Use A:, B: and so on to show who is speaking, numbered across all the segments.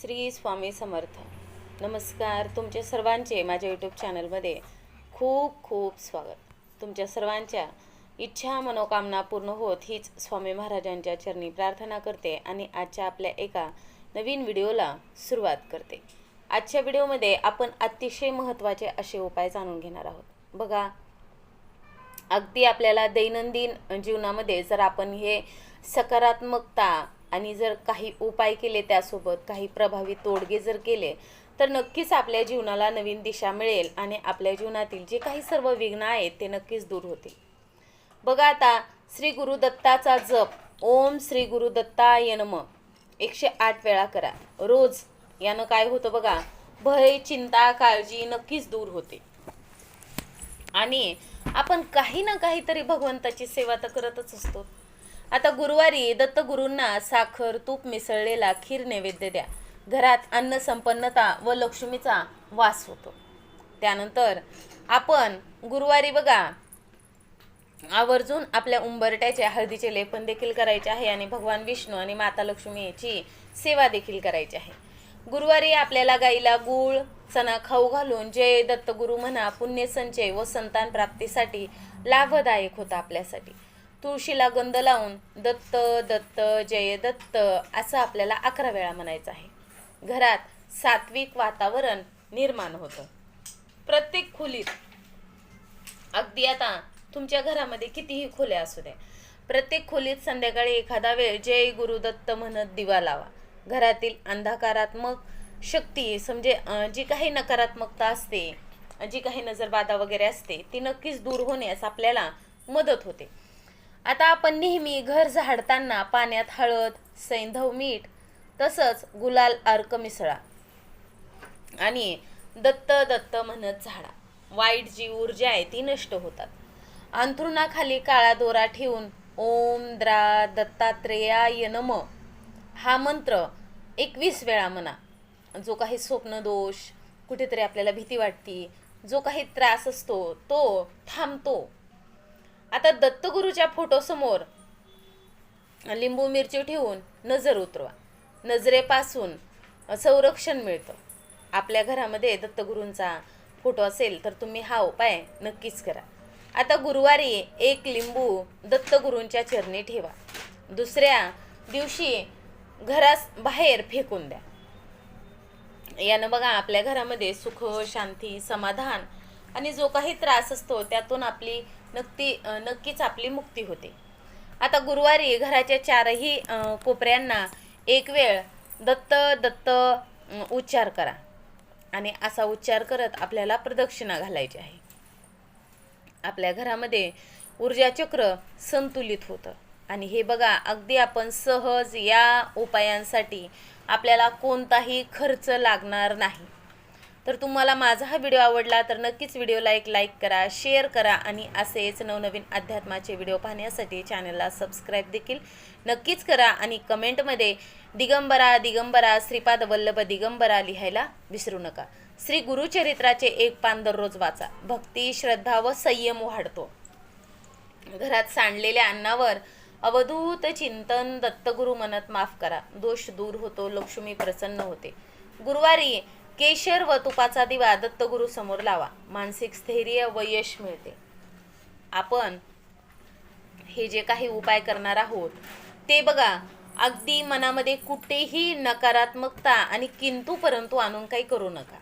A: श्री स्वामी समर्थ. नमस्कार तुमच्या सर्वांचे माझ्या यूट्यूब चॅनलमध्ये खूप खूप स्वागत. तुमच्या सर्वांच्या इच्छा मनोकामना पूर्ण होत हीच स्वामी महाराजांच्या चरणी प्रार्थना करते आणि आजच्या आपल्या एका नवीन व्हिडिओला सुरुवात करते. आजच्या व्हिडिओमध्ये आपण अतिशय महत्त्वाचे असे उपाय जाणून घेणार आहोत. बघा अगदी आपल्याला दैनंदिन जीवनामध्ये जर आपण हे सकारात्मकता आणि जर काही उपाय केले त्यासोबत काही प्रभावी तोडगे जर केले तर नक्कीच आपल्या जीवनाला नवीन दिशा मिळेल आणि आपल्या जीवनातील जे काही सर्व विघ्न आहेत ते नक्कीच दूर होतील. बघा आता श्री गुरुदत्ताचा जप. ओम श्री गुरुदत्ता नम. एकशे आठ वेळा करा. रोज यानं काय होतं बघा भय चिंता काळजी नक्कीच दूर होते. आणि आपण काही ना काहीतरी भगवंताची सेवा तर करतच असतो. आता गुरुवारी दत्तगुरूंना साखर तूप मिसळलेला खीर नैवेद्य द्या. घरात अन्न संपन्नता व लक्ष्मीचा वास होतो. त्यानंतर आपण गुरुवारी बघा आवर्जून आपल्या उंबरट्याचे हळदीचे लेपन देखील करायचे आहे आणि भगवान विष्णू आणि माता लक्ष्मीची सेवा देखील करायची आहे. गुरुवारी आपल्याला गाईला गूळ चणा खाऊ घालून जय दत्तगुरु म्हणा पुण्य संचय व संतान प्राप्तीसाठी लाभदायक होता आपल्यासाठी. तुळशीला गंध लावून दत्त दत्त जय दत्त असं आपल्याला अकरा वेळा म्हणायचं आहे. घरात सात्विक वातावरण निर्माण होतं. प्रत्येक खोलीत अगदी आता तुमच्या घरामध्ये कितीही खोल्या असू द्या प्रत्येक खोलीत संध्याकाळी एखादा वेळ जय गुरुदत्त म्हणत दिवा लावा. घरातील अंधकारात्मक शक्ती समजे जी काही नकारात्मकता असते जी काही नजरबाधा वगैरे असते ती नक्कीच दूर होण्यास आपल्याला मदत होते. आता आपण नेहमी घर झाडताना पाण्यात हळद सैंधव मीठ तसंच गुलाल अर्क मिसळा. आणि दत्त दत्त म्हणत झाडा. वाईट जी ऊर्जा आहे ती नष्ट होतात. अंथरुणाखाली काळा दोरा ठेवून ओम द्रा दत्तात्रेयाय नम. हा मंत्र एकवीस वेळा म्हणा. जो काही स्वप्न दोष कुठेतरी आपल्याला भीती वाटते जो काही त्रास असतो तो थांबतो. आता दत्तगुरूच्या फोटोसमोर लिंबू मिरची ठेवून नजर उतरवा. नजरेपासून संरक्षण मिळतं. आपल्या घरामध्ये दत्तगुरूंचा फोटो असेल तर तुम्ही हा उपाय नक्कीच करा. आता गुरुवारी एक लिंबू दत्तगुरूंच्या चरणी ठेवा. दुसऱ्या दिवशी घरास बाहेर फेकून द्या. यानं बघा आपल्या घरामध्ये सुख शांती समाधान आणि जो काही त्रास असतो त्यातून आपली नक्की नक्कीच आपली मुक्ती होते. आता गुरुवारी घराच्या चारही कोपऱ्यांना एक वेळ दत्त दत्त उच्चार करा. आणि असा उच्चार करत आपल्याला प्रदक्षिणा घालायची आहे. आपल्या घरामध्ये ऊर्जा चक्र संतुलित होतं. आणि हे बघा अगदी आपण सहज या उपायांसाठी आपल्याला कोणताही खर्च लागणार नाही. तर तुम्हाला माझा हा व्हिडिओ आवडला तर नक्कीच व्हिडिओला एक लाईक करा शेअर करा आणि असेच नवनवीन अध्यात्माचे व्हिडिओ पाहण्यासाठी चॅनलला सबस्क्राईब देखील नक्कीच करा आणि कमेंटमध्ये दिगंबरा दिगंबरा श्रीपाद वल्लभ दिगंबरा लिहायला विसरू नका. श्री गुरुचरित्राचे एक पान दररोज वाचा. भक्ती श्रद्धा व संयम वाढतो. घरात सांडलेल्या अन्नावर अवधूत चिंतन दत्तगुरु मनात माफ करा. दोष दूर होतो लक्ष्मी प्रसन्न होते. गुरुवारी केशर व तुपाचा दिवा दत्तगुरु समोर लावा. मानसिक स्थैर्य व यश मिळते. आपण हे जे काही उपाय करणार आहोत ते बघा. अगदी मनामध्ये कुठेही नकारात्मकता आणि किंतू परंतु आणून काही करू नका.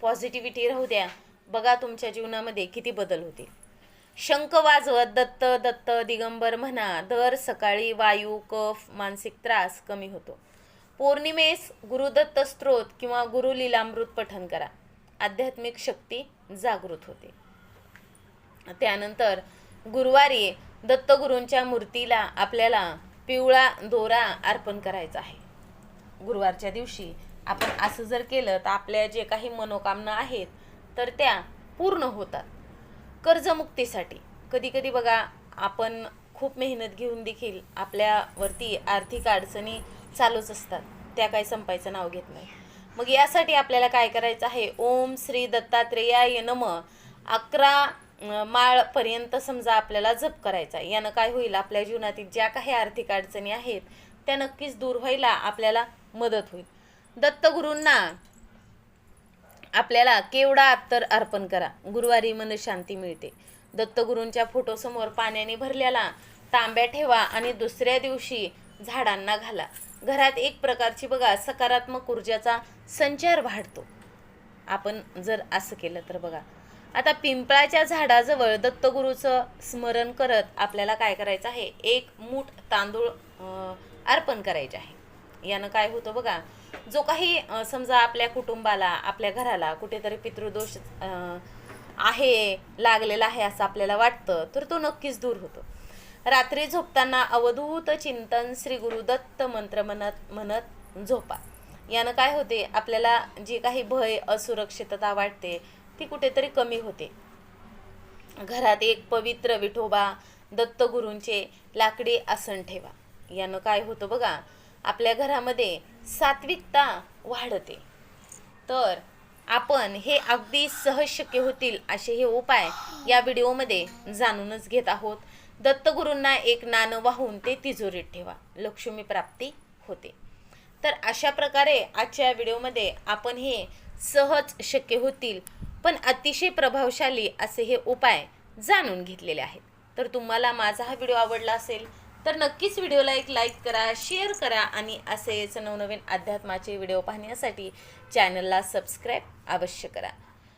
A: पॉझिटिव्हिटी राहू द्या. बघा तुमच्या जीवनामध्ये किती बदल होतील. शंख वाजवत दत्त दत्त दिगंबर म्हणा दर सकाळी वायू कफ मानसिक त्रास कमी होतो. पौर्णिमेस गुरुदत्त स्त्रोत किंवा गुरु लिलामृत पठन करा. आध्यात्मिक शक्ती जागृत होते. त्यानंतर गुरुवारी दत्तगुरूंच्या मूर्तीला आपल्याला पिवळा दोरा अर्पण करायचा आहे. गुरुवारच्या दिवशी आपण असं जर केलं तर आपल्या जे काही मनोकामना आहेत तर त्या पूर्ण होतात. कर्जमुक्तीसाठी. कधी कधी बघा आपण खूप मेहनत घेऊन देखील आपल्यावरती आर्थिक अडचणी चालूच असतात. त्या काही संपायचं नाव घेत नाही. मग यासाठी आपल्याला काय करायचं आहे? ओम श्री दत्तात्रेयाय नम. अकरा माळपर्यंत समजा आपल्याला जप करायचा यानं काय होईल? आपल्या जीवनातील ज्या काही आर्थिक अडचणी आहेत त्या नक्कीच दूर व्हायला आपल्याला मदत होईल. दत्तगुरूंना आपल्याला केवढा अत्तर अर्पण करा. गुरुवारी मन शांती मिळते. दत्तगुरूंच्या फोटोसमोर पाण्याने भरलेला तांब्या ठेवा आणि दुसऱ्या दिवशी झाडांना घाला. घरात एक प्रकारची बघा सकारात्मक ऊर्जाचा संचार वाढतो. आपण जर असं केलं तर बघा. आता पिंपळाच्या झाडाजवळ दत्तगुरूचं स्मरण करत आपल्याला काय करायचं आहे? एक मूठ तांदूळ अर्पण करायचे आहे. यानं काय होतं बघा जो काही समजा आपल्या कुटुंबाला आपल्या घराला कुठेतरी पितृदोष आहे लागलेला आहे असं आपल्याला वाटतं तर तो नक्कीच दूर होतो. रात्री झोपताना अवधूत चिंतन श्री गुरुदत्त मंत्र म्हणत म्हणत झोपा. यानं काय होते आपल्याला जी काही भय असुरक्षितता वाटते ती कुठेतरी कमी होते. घरात एक पवित्र विठोबा दत्तगुरूंचे लाकडी आसन ठेवा. यानं काय होतं बघा आपल्या घरामध्ये सात्विकता वाढते. तर आपण हे अगदी सहज शक्य होतील असे हे उपाय या व्हिडिओमध्ये जाणूनच घेत आहोत. दत्तगुरूंना एक नाणं वाहून ते तिजोरीत ठेवा. लक्ष्मी प्राप्ती होते. तर अशा प्रकारे आजच्या व्हिडिओमध्ये आपण हे सहज शक्य होतील पण अतिशय प्रभावशाली असे हे उपाय जाणून घेतलेले आहेत. तर तुम्हाला माझा हा व्हिडिओ आवडला असेल तर नक्कीच व्हिडिओला एक लाईक करा शेअर करा आणि असेच नवनवीन अध्यात्माचे व्हिडिओ पाहण्यासाठी चॅनलला सबस्क्राईब अवश्य करा.